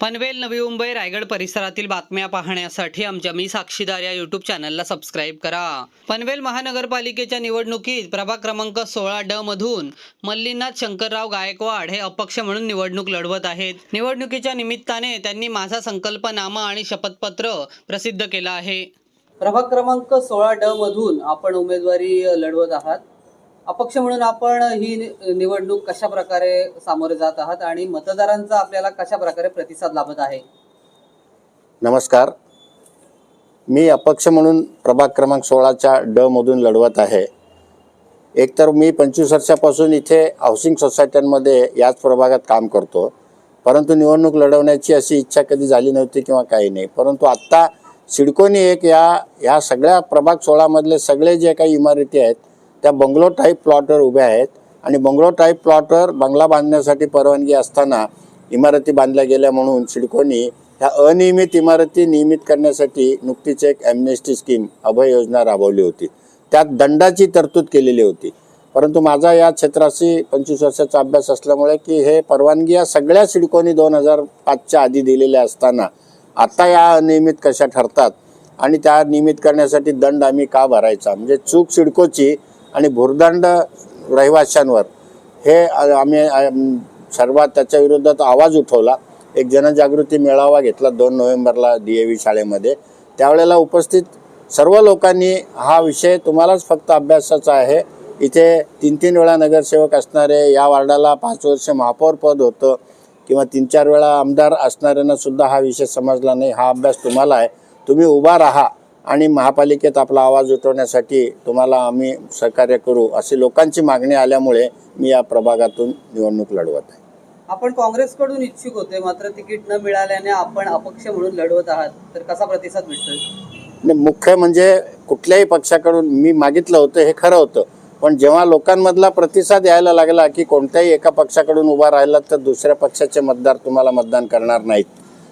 पनवेल नवी मुंबई रायगड परिसरातील बातम्या पाहण्यासाठी आमच्या मी साक्षीदार या यूट्यूब चॅनलला सबस्क्राईब करा. पनवेल महानगरपालिकेच्या निवडणुकीत प्रभाग क्रमांक सोळा ड मधून मल्लीनाथ शंकरराव गायकवाड हे अपक्ष म्हणून निवडणूक लढवत आहेत. निवडणुकीच्या निमित्ताने त्यांनी माझा संकल्पनामा आणि शपथपत्र प्रसिद्ध केलं आहे. प्रभाग क्रमांक सोळा ड मधून आपण उमेदवारी लढवत आहात. अपक्ष म्हणून आपण ही निवडणूक कशा प्रकारे सामोरे जात आहात आणि मतदारांचा आपल्याला कशा प्रकारे प्रतिसाद लाभत आहे? नमस्कार. मी अपक्ष म्हणून प्रभाग क्रमांक सोळाच्या ड मधून लढवत आहे. एकतर मी पंचवीस वर्षापासून इथे हाऊसिंग सोसायट्यांमध्ये याच प्रभागात काम करतो. परंतु निवडणूक लढवण्याची अशी इच्छा कधी झाली नव्हती किंवा काही नाही. परंतु आत्ता सिडकोनी एक या ह्या सगळ्या प्रभाग सोळामधले सगळे जे काही इमारती आहेत त्या बंगलो टाईप प्लॉटवर उभ्या आहेत. आणि बंगलो टाईप प्लॉटवर बंगला बांधण्यासाठी परवानगी असताना इमारती बांधल्या गेल्या म्हणून सिडकोनी ह्या अनियमित इमारती नियमित करण्यासाठी नुकतीच एक ॲम्नेस्टी स्कीम अभय योजना राबवली होती. त्यात दंडाची तरतूद केलेली होती. परंतु माझा या क्षेत्राशी पंचवीस वर्षाचा अभ्यास असल्यामुळे की हे परवानगी या सगळ्या सिडकोनी दोन हजार पाचच्या आधी दिलेल्या असताना आता या अनियमित कशा ठरतात आणि त्या नियमित करण्यासाठी दंड आम्ही का भरायचा? म्हणजे चूक सिडकोची आणि भुर्दंड रहिवाशांवर हे आम्ही सर्वात त्याच्या विरोधात आवाज उठवला. एक जनजागृती मेळावा घेतला दोन नोव्हेंबरला डी ए व्ही शाळेमध्ये. त्यावेळेला उपस्थित सर्व लोकांनी हा विषय तुम्हालाच फक्त अभ्यासाचा आहे. इथे तीन तीन वेळा नगरसेवक असणारे या वार्डाला पाच वर्ष महापौर पद होतं किंवा तीन चार वेळा आमदार असणाऱ्यांना सुद्धा हा विषय समजला नाही. हा अभ्यास तुम्हाला आहे. तुम्ही उभा राहा. आणि महापालिकेत आपला आवाज उठवण्यासाठी तुम्हाला आम्ही सहकार्य करू अशी लोकांची मागणी आल्यामुळे मी या प्रभागातून निवडणूक लढवत आहे. आपण काँग्रेसकडून इच्छुक होते मात्र तिकीट न मिळाल्याने आपण अपक्ष म्हणून लढवत आहात. तर कसा प्रतिसाद आणि मुख्य म्हणजे कुठल्याही पक्षाकडून मी मागितलं होतं हे खरं होतं. पण जेव्हा लोकांमधला प्रतिसाद यायला लागला की कोणत्याही एका पक्षाकडून उभा राहिला तर दुसऱ्या पक्षाचे मतदार तुम्हाला मतदान करणार नाहीत.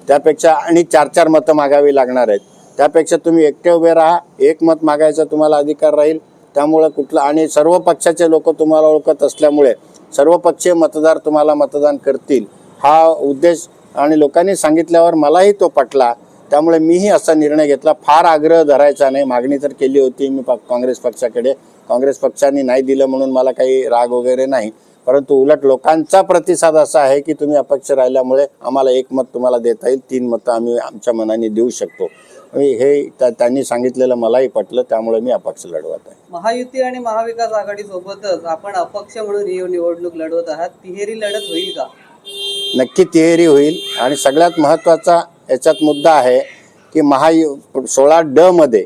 त्यापेक्षा आणि चार चार मतं मागावी लागणार आहेत. त्यापेक्षा तुम्ही एकटे उभे राहा. एक मत मागायचा तुम्हाला अधिकार राहील. त्यामुळं कुठलं आणि सर्व पक्षाचे लोक तुम्हाला ओळखत असल्यामुळे सर्व पक्षीय मतदार तुम्हाला मतदान करतील. हा उद्देश आणि लोकांनी सांगितल्यावर मलाही तो पटला. त्यामुळे मीही असा निर्णय घेतला. फार आग्रह धरायचा नाही. मागणी तर केली होती मी प- काँग्रेस पक्षाकडे. काँग्रेस पक्षाने नाही दिलं म्हणून मला काही राग वगैरे नाही. परंतु उलट लोकांचा प्रतिसाद असा आहे की तुम्ही अपक्ष राहिल्यामुळे आम्हाला एक मत तुम्हाला देता येईल. तीन मतं आम्ही आमच्या मनाने देऊ शकतो. हे त्या- त्यांनी सांगितलेलं मलाही पटलं त्यामुळे मी अपक्ष लढवत आहे. महायुती आणि महाविकास आघाडी सोबतच आपण अपक्ष म्हणून ही निवडणूक लढवत आहात. तिहेरी लढत होईल का? नक्की तिहेरी होईल. आणि सगळ्यात महत्त्वाचा याच्यात मुद्दा आहे की महायु सोळा ड मध्ये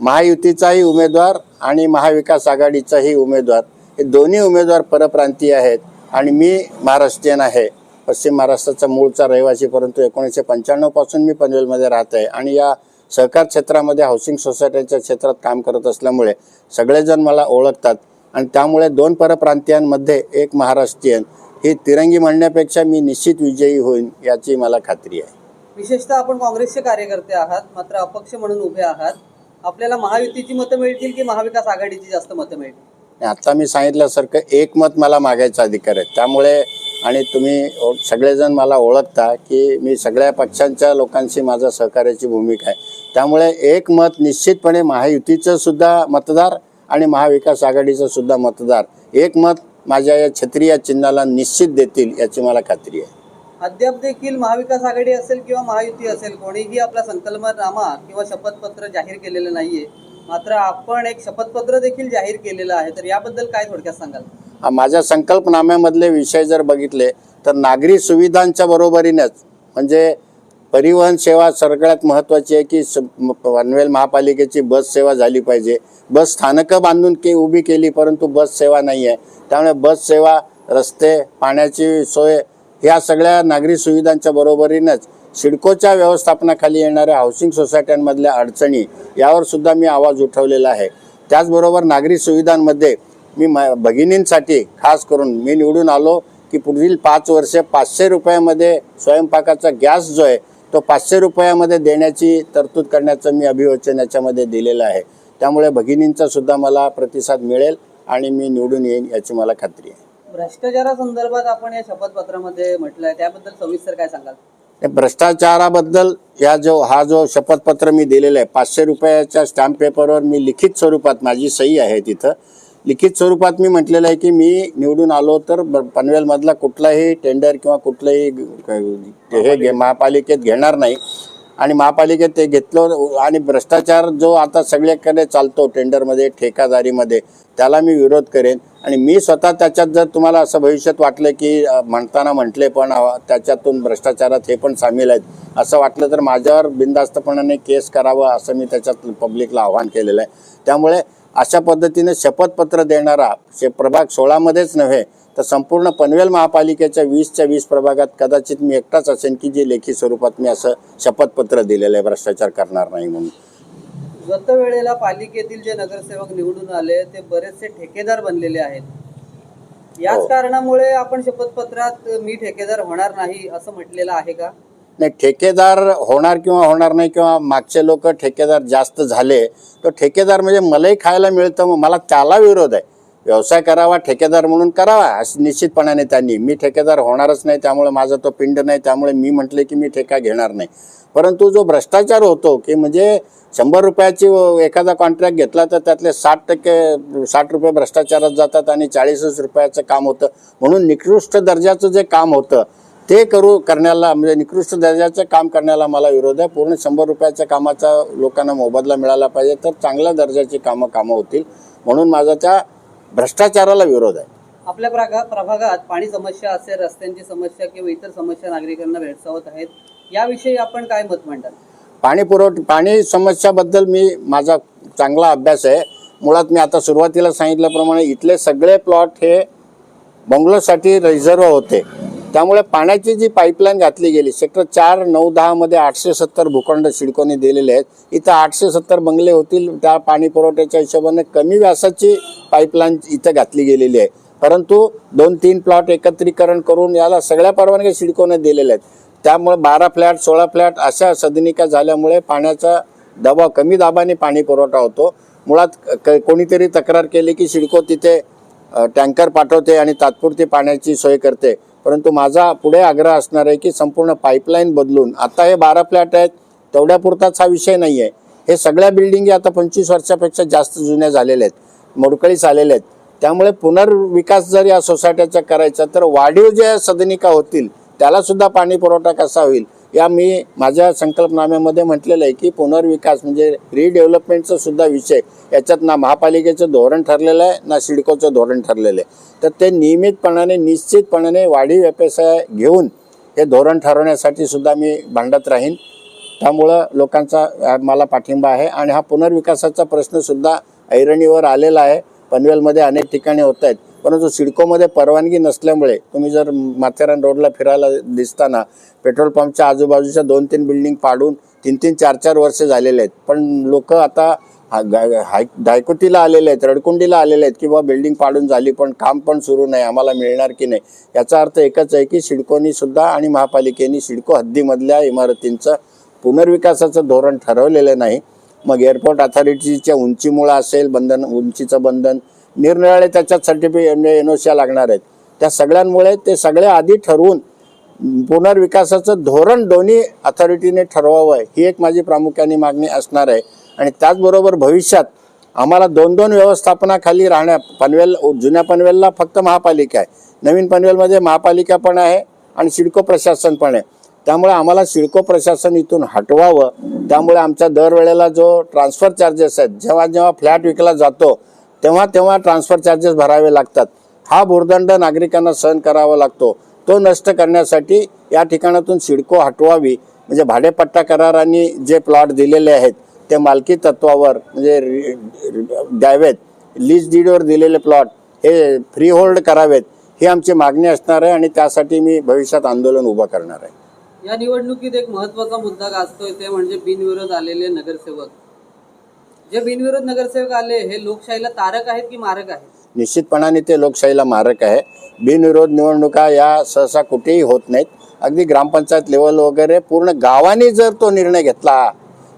महायुतीचाही उमेदवार आणि महाविकास आघाडीचाही उमेदवार हे दोन्ही उमेदवार परप्रांतीय आहेत. आणि मी महाराष्ट्रीयन आहे. पश्चिम महाराष्ट्राचा मूळचा रहिवासी परंतु एकोणीसशे पंच्याण्णवपासून मी पनवेलमध्ये राहत आहे. आणि या सहकार क्षेत्रामध्ये हाऊसिंग सोसायटीच्या क्षेत्रात काम करत असल्यामुळे सगळेजण मला ओळखतात. आणि त्यामुळे दोन परप्रांतीयांमध्ये एक महाराष्ट्रीयन. ही तिरंगी म्हणण्यापेक्षा मी निश्चित विजयी होईन याची मला खात्री आहे. विशेषतः आपण काँग्रेसचे कार्यकर्ते आहात मात्र अपक्ष म्हणून उभे आहात. आपल्याला महायुतीची मतं मिळतील की महाविकास आघाडीची जास्त मतं मिळतील? आता मी सांगितल्यासारखं एक मत मला मागायचा अधिकार आहे. त्यामुळे आणि तुम्ही सगळेजण मला ओळखता की मी सगळ्या पक्षांच्या लोकांशी माझा सहकार्याची भूमिका आहे. त्यामुळे एक मत निश्चितपणे महायुतीचं सुद्धा मतदार आणि महाविकास आघाडीचं सुद्धा मतदार. एक मत माझ्या या छत्रिया चिन्हाला निश्चित देतील याची मला खात्री आहे. अद्याप देखील महाविकास आघाडी असेल किंवा महायुती असेल कोणीही आपला संकल्पनामा किंवा शपथपत्र जाहीर केलेलं नाहीये. मात्र आपण एक शपथपत्र देखील जाहीर केलेलं आहे. तर याबद्दल काय थोडक्यात सांगाल? माझ्या संकल्पनाम्यामधले विषय जर बघितले तर नागरी सुविधांच्या बरोबरीनेच म्हणजे परिवहन सेवा सगळ्यात महत्त्वाची आहे की स- म- पनवेल महापालिकेची बस सेवा झाली पाहिजे. बस स्थानकं बांधून के उभी केली परंतु बस सेवा नाही आहे त्यामुळे बस सेवा रस्ते पाण्याची सोय ह्या सगळ्या नागरी सुविधांच्या बरोबरीनेच सिडकोच्या व्यवस्थापनाखाली येणाऱ्या हाऊसिंग सोसायट्यांमधल्या अडचणी यावर सुद्धा मी आवाज उठवलेला आहे. त्याचबरोबर नागरी सुविधांमध्ये मी मा भगिनींसाठी खास करून मी निवडून आलो की पुढील पाच वर्षे पाचशे रुपयामध्ये स्वयंपाकाचा गॅस जो आहे तो पाचशे रुपयामध्ये देण्याची तरतूद करण्याचं मी अभिवचन याच्यामध्ये दिलेलं आहे. त्यामुळे भगिनींचा सुद्धा मला प्रतिसाद मिळेल आणि मी निवडून येईन याची मला खात्री आहे. भ्रष्टाचारासंदर्भात आपण या शपथपत्रामध्ये म्हटलंय त्याबद्दल सविस्तर काय सांगाल? भ्रष्टाचाराबद्दल या जो हा जो शपथपत्र मी दिलेलं आहे पाचशे रुपयाच्या स्टॅम्प पेपरवर मी लिखित स्वरूपात माझी सही आहे तिथं. लिखित स्वरूपात मी म्हटलेलं आहे की मी निवडून आलो तर ब- पनवेलमधला कुठलाही टेंडर किंवा कुठलंही हे घे महापालिकेत. घेणार नाही. आणि महापालिकेत ते घेतलं आणि भ्रष्टाचार जो आता सगळीकडे चालतो टेंडरमध्ये ठेकादारीमध्ये त्याला मी विरोध करेन. आणि मी स्वतः त्याच्यात जर तुम्हाला असं भविष्यात वाटलं की म्हणताना म्हटले पण त्याच्यातून भ्रष्टाचारात हे पण सामील आहेत असं वाटलं तर माझ्यावर बिनधास्तपणाने केस करावं असं मी त्याच्यात पब्लिकला आव्हान केलेलं आहे. त्यामुळे अशा पद्धतीने शपथपत्र देणारा शे प्रभाग सोळामध्येच नव्हे तर संपूर्ण पनवेल महापालिकेच्या वीसच्या वीस प्रभागात कदाचित मी एकटाच असेन की जे लेखी स्वरूपात मी असं शपथपत्र दिलेलं आहे भ्रष्टाचार करणार नाही म्हणून. गत वेळेला पालिकेतील जे नगरसेवक निवडून आले ते बरेचसे ठेकेदार बनलेले आहेत. हो. याच कारणामुळे आपण शपथपत्रात मी ठेकेदार होणार नाही असं म्हटलेलं आहे का? नाही ठेकेदार होणार किंवा होणार नाही किंवा मागचे लोक ठेकेदार जास्त झाले तर ठेकेदार म्हणजे मलाही खायला मिळतं मग मला त्याला विरोध आहे. व्यवसाय करावा ठेकेदार म्हणून करावा असं निश्चितपणाने त्यांनी. मी ठेकेदार होणारच नाही त्यामुळे माझा तो पिंड नाही त्यामुळे मी म्हटले की मी ठेका घेणार नाही. परंतु जो भ्रष्टाचार होतो की म्हणजे शंभर रुपयाची एखादा कॉन्ट्रॅक्ट घेतला तर त्यातले साठ टक्के साठ रुपये भ्रष्टाचारात जातात आणि चाळीसच रुपयाचं काम होतं. म्हणून निकृष्ट दर्जाचं जे काम होतं ते करू करण्याला म्हणजे निकृष्ट दर्जाचं काम करण्याला मला विरोध आहे. पूर्ण शंभर रुपयाच्या कामाचा लोकांना मोबदला मिळाला पाहिजे तर चांगल्या दर्जाची कामं कामं होतील. म्हणून माझा त्या भ्रष्टाचाराला विरोध आहे. आपल्या प्रगा प्रभागात पाणी समस्या असेल रस्त्यांची समस्या किंवा इतर समस्या नागरिकांना भेडसावत आहेत याविषयी आपण काय मत मांडाल? पाणी पुरवठ पाणी समस्याबद्दल मी माझा चांगला अभ्यास आहे. मुळात मी आता सुरुवातीला सांगितल्याप्रमाणे इथले सगळे प्लॉट हे बंगलोसाठी रिझर्व होते. त्यामुळे पाण्याची जी पाईपलाईन घातली गेली सेक्टर चार नऊ दहामध्ये आठशे सत्तर भूखंड शिडकोने दिलेले आहेत. इथं आठशे सत्तर बंगले होतील त्या पाणी पुरवठ्याच्या हिशोबाने कमी व्यासाची पाईपलाईन इथं घातली गेलेली आहे. परंतु दोन तीन प्लॉट एकत्रीकरण करून याला सगळ्या परवानग्या शिडकोने दिलेल्या आहेत. त्यामुळे बारा फ्लॅट सोळा फ्लॅट अशा सदनिका झाल्यामुळे पाण्याचा दबाव कमी दाबाने पाणी पुरवठा होतो. मुळात क- कोणीतरी तक्रार केली की सिडको तिथे टँकर पाठवते आणि तात्पुरती पाण्याची सोय करते. परंतु माझा पुढे आग्रह असणार आहे की संपूर्ण पाईपलाईन बदलून आता हे बारा फ्लॅट आहेत तेवढ्यापुरताच हा विषय नाही आहे. हे सगळ्या बिल्डिंगी आता पंचवीस वर्षापेक्षा जास्त जुन्या झालेल्या आहेत मोडकळीस आलेल्या आहेत. त्यामुळे पुनर्विकास जर या सोसायट्याचा करायचा तर वाढीव ज्या सदनिका होतील त्याला सुद्धा पाणी पुरवठा कसा होईल? या मी माझ्या संकल्पनाम्यामध्ये म्हटलेलं आहे की पुनर्विकास म्हणजे रिडेव्हलपमेंटचा सुद्धा विषय. याच्यात ना महापालिकेचं धोरण ठरलेलं आहे ना सिडकोचं धोरण ठरलेलं आहे. तर ते नियमितपणाने निश्चितपणाने वाढीव व्यवसाय घेऊन हे धोरण ठरवण्यासाठी सुद्धा मी भांडत राहीन. त्यामुळं लोकांचा मला पाठिंबा आहे आणि हा पुनर्विकासाचा प्रश्नसुद्धा ऐरणीवर आलेला आहे. पनवेलमध्ये अनेक ठिकाणी होत आहेत. परंतु सिडकोमध्ये परवानगी नसल्यामुळे तुम्ही जर माथेरान रोडला फिरायला दिसताना पेट्रोल पंपच्या आजूबाजूच्या दोन तीन बिल्डिंग पाडून तीन तीन चार चार वर्ष झालेले आहेत. पण लोक आता हा- हाय- दायकुटीला आलेले आहेत रडकुंडीला आलेले आहेत किंवा बिल्डिंग पाडून झाली पण काम पण सुरू नाही आम्हाला मिळणार की नाही? याचा अर्थ एकच आहे की सिडकोनी सुद्धा आणि महापालिकेने सिडको हद्दीमधल्या इमारतींचं पुनर्विकासाचं धोरण ठरवलेलं नाही. मग एअरपोर्ट अथॉरिटीच्या उंचीमुळं असेल बंधन उंचीचं बंधन निरनिराळे त्याच्यात सर्टिफिकेट एनओसीया लागणार आहेत. त्या सगळ्यांमुळे ते सगळे आधी ठरवून पुनर्विकासाचं धोरण दोन्ही अथॉरिटीने ठरवावं ही एक माझी प्रामुख्याने मागणी असणार आहे. आणि त्याचबरोबर भविष्यात आम्हाला दोन दोन व्यवस्थापनाखाली राहण्या पनवेल जुन्या पनवेलला फक्त महापालिका आहे. नवीन पनवेलमध्ये महापालिका पण आहे आणि सिडको प्रशासन पण आहे. त्यामुळे आम्हाला सिडको प्रशासन इथून हटवावं. त्यामुळे आमच्या दरवेळेला जो ट्रान्सफर चार्जेस आहेत जेव्हा जेव्हा फ्लॅट विकला जातो तेव्हा तेव्हा ट्रान्सफर चार्जेस भरावे लागतात. हा भूर्दंड नागरिकांना सहन करावा लागतो. तो नष्ट करण्यासाठी या ठिकाणातून सिडको हटवावी म्हणजे भाडेपट्टा करारांनी जे प्लॉट दिलेले आहेत ते मालकी तत्वावर म्हणजे द्यावेत. लीज डीडवर दिलेले प्लॉट हे फ्री होल्ड करावेत. ही आमची मागणी असणार आहे आणि त्यासाठी मी भविष्यात आंदोलन उभं करणार आहे. या निवडणुकीत एक महत्त्वाचा मुद्दा गाजतोय ते म्हणजे बिनविरोध आलेले नगरसेवक. जे बिनविरोध नगरसेवक आले हे लोकशाहीला तारक आहेत की मारक आहेत? निश्चितपणाने ते लोकशाहीला मारक आहे. बिनविरोध निवडणुका या सहसा कुठेही होत नाहीत. अगदी ग्रामपंचायत लेवल वगैरे पूर्ण गावाने जर तो निर्णय घेतला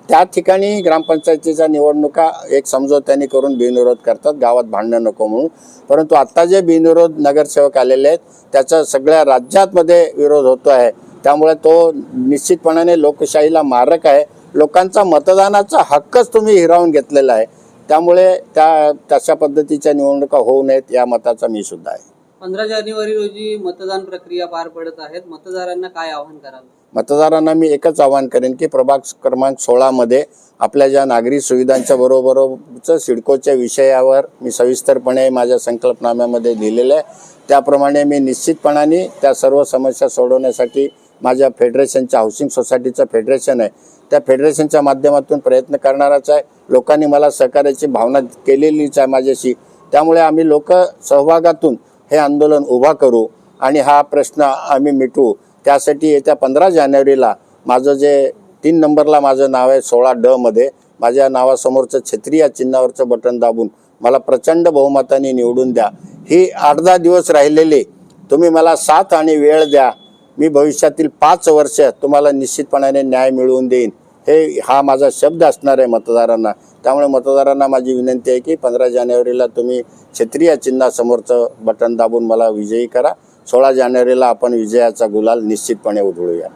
त्या ठिकाणी ग्रामपंचायतीच्या निवडणुका एक समझोत्याने करून बिनविरोध करतात. गावात भांडणं नको म्हणून. परंतु आत्ता जे बिनविरोध नगरसेवक आलेले आहेत त्याचा सगळ्या राज्यातमध्ये विरोध होतो आहे त्यामुळे तो निश्चितपणाने लोकशाहीला मारक आहे. लोकांचा मतदानाचा हक्कच तुम्ही हिरावून घेतलेला आहे. त्यामुळे त्या तशा पद्धतीच्या निवडणुका होऊ नयेत या मताचा मी सुद्धा आहे. पंधरा जानेवारी रोजी मतदान प्रक्रिया पार पडत आहेत. मतदारांना काय आवाहन कराल? मतदारांना मी एकच आवाहन करेन की प्रभाग क्रमांक सोळामध्ये आपल्या ज्या नागरी सुविधांच्या बरोबरच सिडकोच्या विषयावर मी सविस्तरपणे माझ्या संकल्पनाम्यामध्ये लिहिलेलं आहे. त्याप्रमाणे मी निश्चितपणाने त्या सर्व समस्या सोडवण्यासाठी माझ्या फेडरेशनच्या हाऊसिंग सोसायटीचं फेडरेशन आहे. त्या फेडरेशनच्या माध्यमातून प्रयत्न करणाराच आहे. लोकांनी मला सहकार्याची भावना केलेलीच आहे माझ्याशी. त्यामुळे आम्ही लोक सहभागातून हे आंदोलन उभा करू आणि हा प्रश्न आम्ही मिटवू. त्यासाठी येत्या पंधरा जानेवारीला माझं जे तीन नंबरला माझं नाव आहे सोळा ड मध्ये. माझ्या नावासमोरचं छत्री या चिन्हावरचं बटन दाबून मला प्रचंड बहुमताने निवडून द्या. ही आठ दहा दिवस राहिलेले. तुम्ही मला साथ आणि वेळ द्या. मी भविष्यातील पाच वर्ष तुम्हाला निश्चितपणाने न्याय मिळवून देईन. हे हा माझा शब्द असणार आहे मतदारांना. त्यामुळे मतदारांना माझी विनंती आहे की पंधरा जानेवारीला तुम्ही क्षेत्रीय चिन्हासमोरचं बटन दाबून मला विजयी करा. सोळा जानेवारीला आपण विजयाचा गुलाल निश्चितपणे उधळूया.